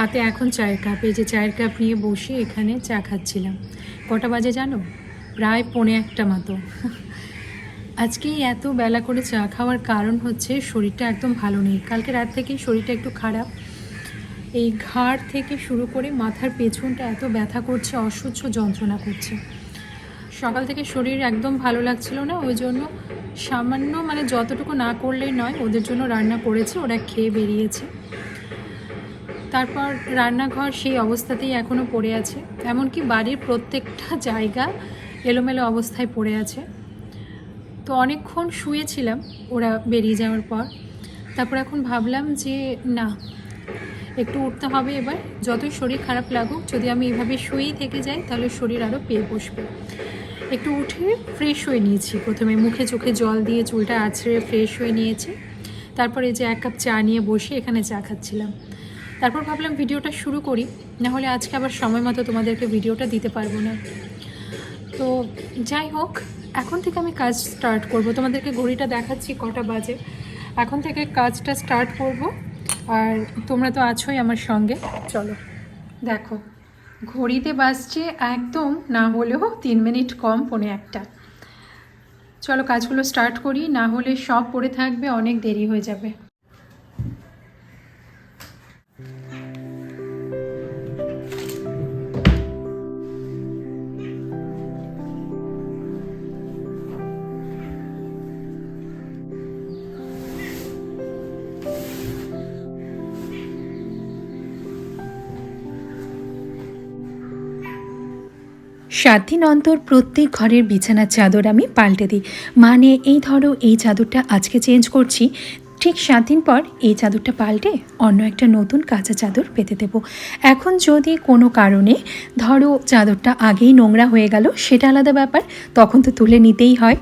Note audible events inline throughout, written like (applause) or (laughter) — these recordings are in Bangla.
হাতে এখন চায়ের কাপ। এই যে চায়ের কাপ নিয়ে বসে এখানে চা খাচ্ছিলাম। কটা বাজে জানো? প্রায় পৌনে একটা মতো। আজকে এত বেলা করে চা খাওয়ার কারণ হচ্ছে শরীরটা একদম ভালো নেই। কালকে রাত থেকেই শরীরটা একটু খারাপ। এই ঘাড় থেকে শুরু করে মাথার পেছনটা এত ব্যথা করছে, অসহ্য যন্ত্রণা করছে। সকাল থেকে শরীর একদম ভালো লাগছিল না, ওই জন্য সামান্য মানে যতটুকু না করলেই নয়, ওদের জন্য রান্না করেছে, ওরা খেয়ে বেরিয়েছে। তারপর রান্নাঘর সেই অবস্থাতেই এখনও পড়ে আছে। এমনকি বাড়ির প্রত্যেকটা জায়গা এলোমেলো অবস্থায় পড়ে আছে। তো অনেকক্ষণ শুয়েছিলাম ওরা বেরিয়ে যাওয়ার পর। তারপর এখন ভাবলাম যে, না, একটু উঠতে হবে এবার। যতই শরীর খারাপ লাগুক, যদি আমি এভাবে শুয়েই থেকে যাই, তাহলে শরীর আরও পেয়ে বসবে। একটু উঠে ফ্রেশ হয়ে নিয়েছি। প্রথমে মুখে চোখে জল দিয়ে চুলটা আছড়ে ফ্রেশ হয়ে নিয়েছি। তারপরে যে এক কাপ চা নিয়ে বসে এখানে চা খাচ্ছিলাম। তারপর ভাবলাম ভিডিওটা শুরু করি না হলে আজকে আবার সময় মতো তোমাদেরকে ভিডিওটা দিতে পারব না। তো যাই হোক, এখন থেকে আমি কাজ স্টার্ট করব। তোমাদেরকে ঘড়িটা দেখাচ্ছি কটা বাজে। এখন থেকে কাজটা স্টার্ট করব। আর তোমরা তো আছোই আমার সঙ্গে। চলো, দেখো, ঘড়িতে বাজছে একদম না হলেও তিন মিনিট কম, পনে একটা। চলো, কাজগুলো স্টার্ট করি, না হলে সব পড়ে থাকবে, অনেক দেরি হয়ে যাবে। সাত দিন অন্তর প্রত্যেক ঘরের বিছানার চাদর আমি পাল্টে দিই। মানে এই ধরো, এই চাদরটা আজকে চেঞ্জ করছি। ঠিক সাত দিন পর এই চাদরটা পাল্টে অন্য একটা নতুন কাঁচা চাদর পেতে দেব। এখন যদি কোনো কারণে ধরো চাদরটা আগেই নোংরা হয়ে গেল, সেটা আলাদা ব্যাপার, তখন তো তুলে নিতেই হয়।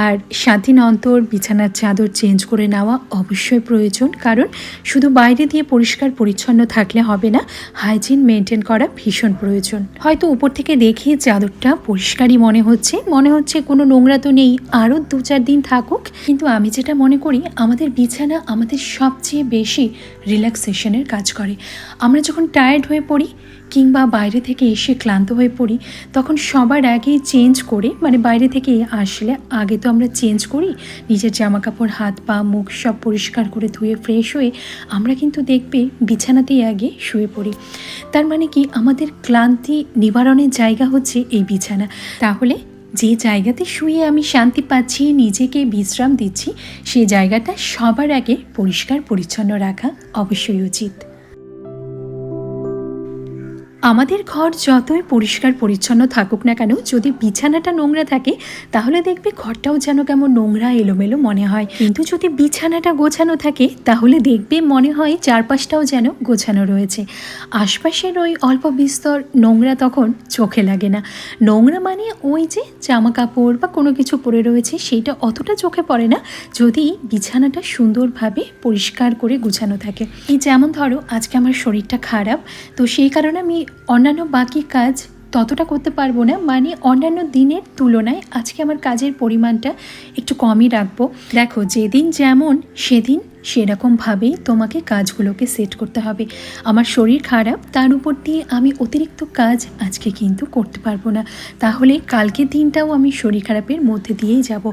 আর সাত দিন অন্তর বিছানার চাদর চেঞ্জ করে নেওয়া অবশ্যই প্রয়োজন, কারণ শুধু বাইরে দিয়ে পরিষ্কার পরিচ্ছন্ন থাকলে হবে না, হাইজিন মেনটেন করা ভীষণ প্রয়োজন। হয়তো উপর থেকে দেখি চাদরটা পরিষ্কারই মনে হচ্ছে মনে হচ্ছে কোনো নোংরা তো নেই, আরও দু চার দিন থাকুক। কিন্তু আমি যেটা মনে করি, আমাদের বিছানা আমাদের সবচেয়ে বেশি রিল্যাক্সেশনের কাজ করে। আমরা যখন টায়ার্ড হয়ে পড়ি কিংবা বাইরে থেকে এসে ক্লান্ত হয়ে পড়ি, তখন সবার আগে চেঞ্জ করে মানে বাইরে থেকে আসলে আগে তো আমরা চেঞ্জ করি, নিজের জামা কাপড় হাত পা, মুখ সব পরিষ্কার করে ধুয়ে ফ্রেশ হয়ে আমরা কিন্তু দেখবে বিছানাতেই আগে শুয়ে পড়ি। তার মানে কি? আমাদের ক্লান্তি নিবারণের জায়গা হচ্ছে এই বিছানা। তাহলে যে জায়গাতে শুয়ে আমি শান্তি পাচ্ছি, নিজেকে বিশ্রাম দিচ্ছি সেই জায়গাটা সবার আগে পরিষ্কার, পরিচ্ছন্ন রাখা অবশ্যই উচিত। আমাদের ঘর যতই পরিষ্কার, পরিচ্ছন্ন থাকুক না কেন, যদি বিছানাটা নোংরা থাকে, তাহলে দেখবে ঘরটাও যেন কেমন নোংরা, এলোমেলো মনে হয়। কিন্তু যদি বিছানাটা গোছানো থাকে, তাহলে দেখবে মনে হয় চারপাশটাও যেন গোছানো রয়েছে। আশপাশের ওই অল্প বিস্তর নোংরা তখন চোখে লাগে না। নোংরা মানে ওই যে জামা কাপড় বা কোনো কিছু পরে রয়েছে, সেইটা অতটা চোখে পড়ে না, যদি বিছানাটা সুন্দরভাবে পরিষ্কার করে গুছানো থাকে। এই যেমন ধরো, আজকে আমার শরীরটা খারাপ, তো সেই কারণে আমি অন্যান্য বাকি কাজ ততটা করতে পারব না। মানে অন্যান্য দিনের তুলনায় আজকে আমার কাজের পরিমাণটা একটু কমই রাখব। দেখো, যেদিন যেমন, সেদিন সেরকমভাবেই তোমাকে কাজগুলোকে সেট করতে হবে। আমার শরীর খারাপ, তার উপর দিয়ে আমি অতিরিক্ত কাজ আজকে কিন্তু করতে পারব না। তাহলে কালকের দিনটাও আমি শরীর খারাপের মধ্যে দিয়েই যাব।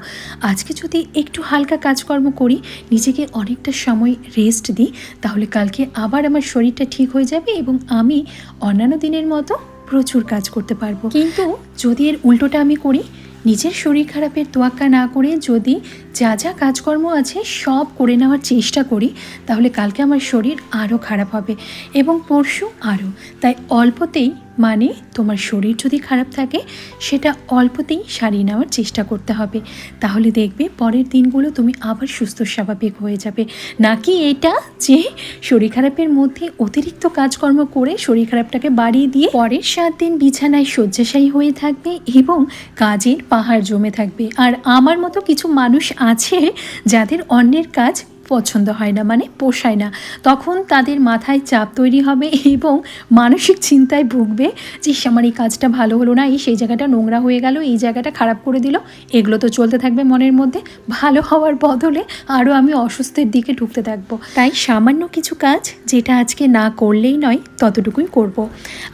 আজকে যদি একটু হালকা কাজকর্ম করি, নিজেকে অনেকটা সময় রেস্ট দিই, তাহলে কালকে আবার আমার শরীরটা ঠিক হয়ে যাবে এবং আমি অন্যান্য দিনের মতো প্রচুর কাজ করতে পারব। কিন্তু যদি এর উল্টোটা আমি করি নিজের শরীর খারাপের তোয়াক্কা না করে যদি যা যা কাজকর্ম আছে সব করে নেওয়ার চেষ্টা করি তাহলে কালকে আমার শরীর আরও খারাপ হবে এবং পরশু আরও তাই অল্পতেই মানে তোমার শরীর যদি খারাপ থাকে, সেটা অল্পতেই সারিয়ে নেওয়ার চেষ্টা করতে হবে। তাহলে দেখবে পরের দিনগুলো তুমি আবার সুস্থ স্বাভাবিক হয়ে যাবে। নাকি এটা যে শরীর খারাপের মধ্যে অতিরিক্ত কাজকর্ম করে শরীর খারাপটাকে বাড়িয়ে দিয়ে পরের সাত দিন বিছানায় শয্যাশায়ী হয়ে থাকবে এবং কাজের পাহাড় জমে থাকবে। আর আমার মতো কিছু মানুষ আছে যাদের অন্যের কাজ পছন্দ হয় না মানে পোষায় না। তখন তাদের মাথায় চাপ তৈরি হবে এবং মানসিক চিন্তায় ভুগবে যে আমার এই কাজটা ভালো হলো না, এই সেই জায়গাটা নোংরা হয়ে গেল, এই জায়গাটা খারাপ করে দিল। এগুলো তো চলতে থাকবে মনের মধ্যে। ভালো হওয়ার বদলে আরও আমি অসুস্থের দিকে ঢুকতে থাকব। তাই সামান্য কিছু কাজ যেটা আজকে না করলেই নয়, ততটুকুই করব।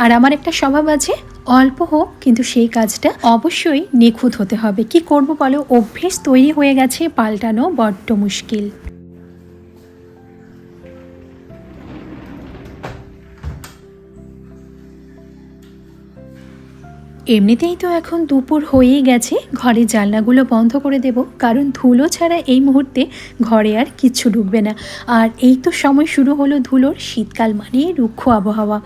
আর আমার একটা স্বভাব আছে, অল্প হোক, কিন্তু সেই কাজটা অবশ্যই নিখুঁত হতে হবে। কি করব বলো? অভ্যেস তৈরি হয়ে গেছে, পাল্টানো বড্ড মুশকিল। এমনিতেই তো এখন দুপুর হয়েই গেছে, ঘরের জানলাগুলো বন্ধ করে দেব, কারণ ধুলো ছাড়া এই মুহূর্তে ঘরে আর কিচ্ছু ঢুকবে না। আর এই তো সময় শুরু হলো ধুলোর, শীতকাল মানে রুক্ষ আবহাওয়া।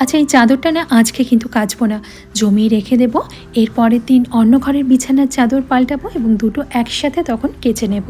আচ্ছা এই চাদরটা না আজকে কিন্তু কাচবো না, জমিয়ে রেখে দেব, এরপরের দিন অন্য ঘরের বিছানার চাদর পাল্টাবো এবং দুটো একসাথে তখন কেচে নেব।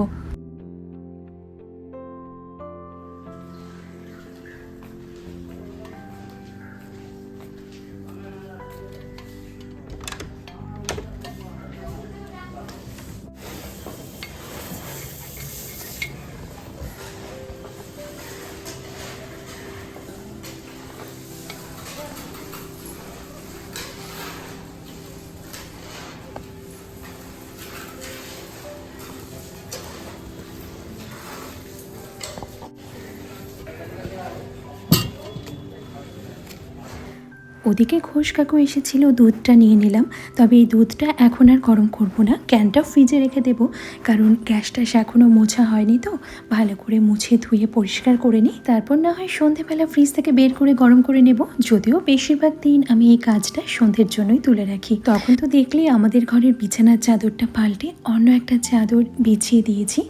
ওদিকে ঘোষ কাকু এসেছিল, দুধটা নিয়ে নিলাম। তবে এই দুধটা এখন আর গরম করব না, ক্যানটা ফ্রিজে রেখে দেবো। কারণ গ্যাসটা এখনও মোছা হয়নি তো। ভালো করে মুছে ধুয়ে পরিষ্কার করে নিই। তারপর না হয় সন্ধেবেলা ফ্রিজ থেকে বের করে গরম করে নেব। যদিও বেশিরভাগ দিন আমি এই কাজটা সন্ধ্যের জন্যই তুলে রাখি। তখন তো দেখলে আমাদের ঘরের বিছানার চাদরটা পাল্টে অন্য একটা চাদর বিছিয়ে দিয়েছি।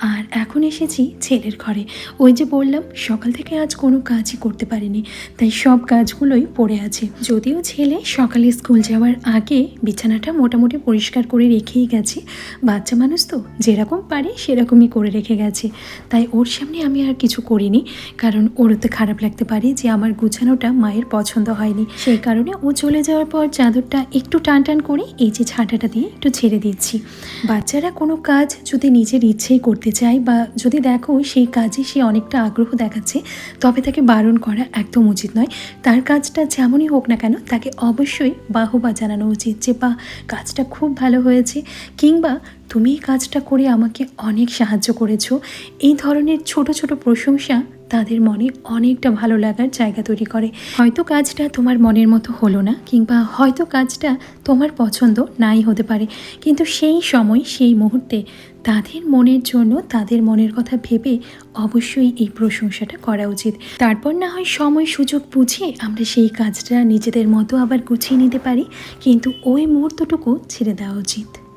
আর এখন এসেছি ছেলের ঘরে। ওই যে বললাম, সকাল থেকে আজ কোনো কাজই করতে পারিনি। তাই সব কাজগুলোই পড়ে আছে। যদিও ছেলে, সকালে স্কুল যাওয়ার আগে বিছানাটা মোটামুটি পরিষ্কার করে রেখেই গেছে। বাচ্চা মানুষ তো, যেরকম পারে সেরকমই করে রেখে গেছে। তাই ওর সামনে আমি আর কিছু করিনি। কারণ ওর তো খারাপ লাগতে পারে যে আমার গুছানোটা মায়ের পছন্দ হয়নি। সেই কারণে ও চলে যাওয়ার পর চাদরটা একটু টান টান করে এই যে ছাঁটাটা দিয়ে একটু ছেড়ে দিচ্ছি। বাচ্চারা কোনো কাজ যদি নিজের ইচ্ছেই করতে চায় বা যদি দেখো সেই কাজে সে অনেকটা আগ্রহ দেখাচ্ছে, তবে তাকে বারণ করা একদম উচিত নয়। তার কাজটা যেমনই হোক না কেন, তাকে অবশ্যই বাহবা জানানো উচিত যে বা কাজটা খুব ভালো হয়েছে। কিংবা, তুমি এই কাজটা করে আমাকে অনেক সাহায্য করেছ। এই ধরনের ছোট ছোট প্রশংসা তাদের মনে অনেকটা ভালো লাগার জায়গা তৈরি করে। হয়তো কাজটা তোমার মনের মতো হলো না, কিংবা হয়তো কাজটা তোমার পছন্দ নাই হতে পারে। কিন্তু সেই সময়, সেই মুহূর্তে তাদের মনের জন্য, তাদের মনের কথা ভেবে অবশ্যই এই প্রশংসাটা করা উচিত। তারপর না হয় সময়, সুযোগ বুঝে আমরা সেই কাজটা নিজেদের মতো আবার গুছিয়ে নিতে পারি, কিন্তু ওই মুহূর্তটুকু ছেড়ে দেওয়া উচিত।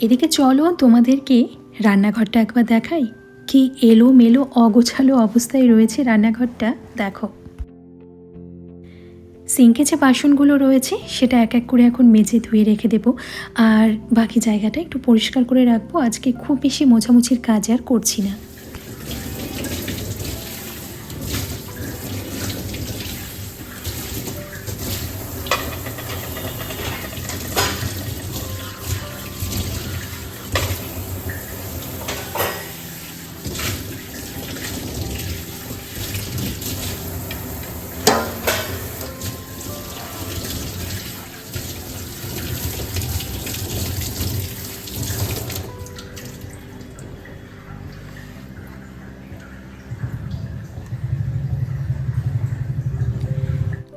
এদিকে চলো, তোমাদেরকে রান্নাঘরটা একবার দেখাই। কি এলো মেলো অগোছালো অবস্থায় রয়েছে রান্নাঘরটা, দেখো। সিঙ্কে যে বাসনগুলো রয়েছে, সেটা এক এক করে এখন মেজে ধুয়ে রেখে দেব। আর বাকি জায়গাটা একটু পরিষ্কার করে রাখব। আজকে খুব বেশি মোছামুছির কাজ আর করছি না।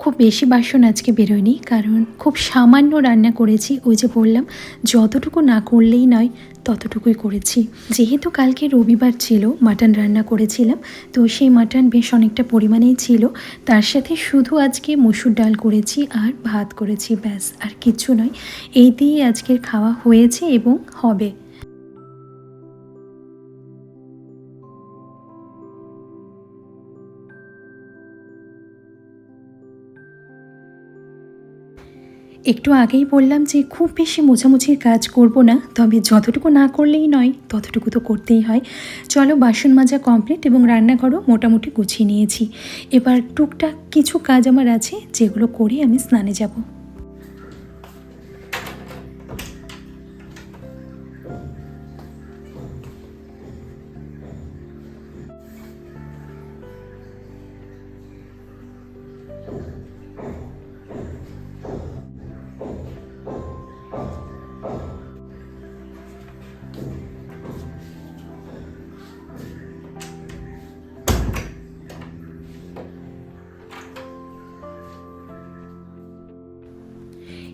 খুব বেশি বাসন আজকে বেরোয়নি, কারণ খুব সামান্য রান্না করেছি। ওই যে বললাম, যতটুকু না করলেই নয়, ততটুকুই করেছি। যেহেতু কালকে রবিবার ছিল, মাটন রান্না করেছিলাম, তো সেই মাটন বেশ অনেকটা পরিমাণেই ছিল। তার সাথে শুধু আজকে মসুর ডাল করেছি আর ভাত করেছি, ব্যাস, আর কিচ্ছু নয়। এই দিয়েই আজকের খাওয়া হয়েছে এবং হবে। একটু আগেই বললাম যে খুব বেশি মোছামুছির কাজ করব না, তবে যতটুকু না করলেই নয়, ততটুকু তো করতেই হয়। চলো বাসন মাজা কমপ্লিট এবং রান্নাঘরও মোটামুটি গুছিয়ে নিয়েছি। এবার টুকটাক কিছু কাজ আমার আছে, যেগুলো করে আমি স্নানে যাব।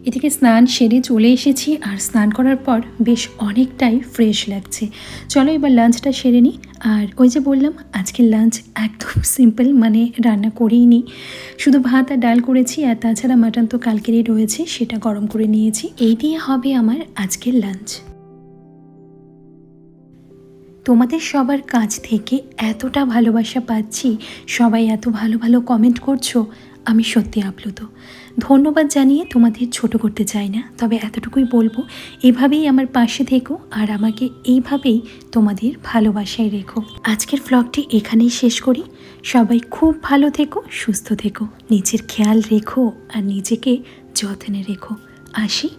এদিকে স্নান সেরে চলে এসেছি আর স্নান করার পর বেশ অনেকটাই ফ্রেশ লাগছে। চলো এবার লাঞ্চটা সেরে নিই আর ওই যে বললাম, আজকের লাঞ্চ একদম (laughs) সিম্পল মানে রান্না করেই নিই শুধু ভাত আর ডাল করেছি আর তাছাড়া মাটন তো কালকেরই রয়েছে, সেটা গরম করে নিয়েছি। এই দিয়ে হবে আমার আজকের লাঞ্চ তোমাদের সবার কাছ থেকে এতটা ভালোবাসা পাচ্ছি, সবাই এত ভালো ভালো কমেন্ট করছ আমি সত্যি আপ্লুত। ধন্যবাদ জানিয়ে তোমাদের ছোট করতে চাই না, তবে এতটুকুই বলব, এভাবেই আমার পাশে থেকো আর আমাকে এইভাবেই তোমাদের ভালোবাসায় রেখো। আজকের ব্লগটি এখানেই শেষ করি। সবাই খুব ভালো থেকো, সুস্থ থেকো, নিজের খেয়াল রেখো আর নিজেকে যত্নে রেখো। আসি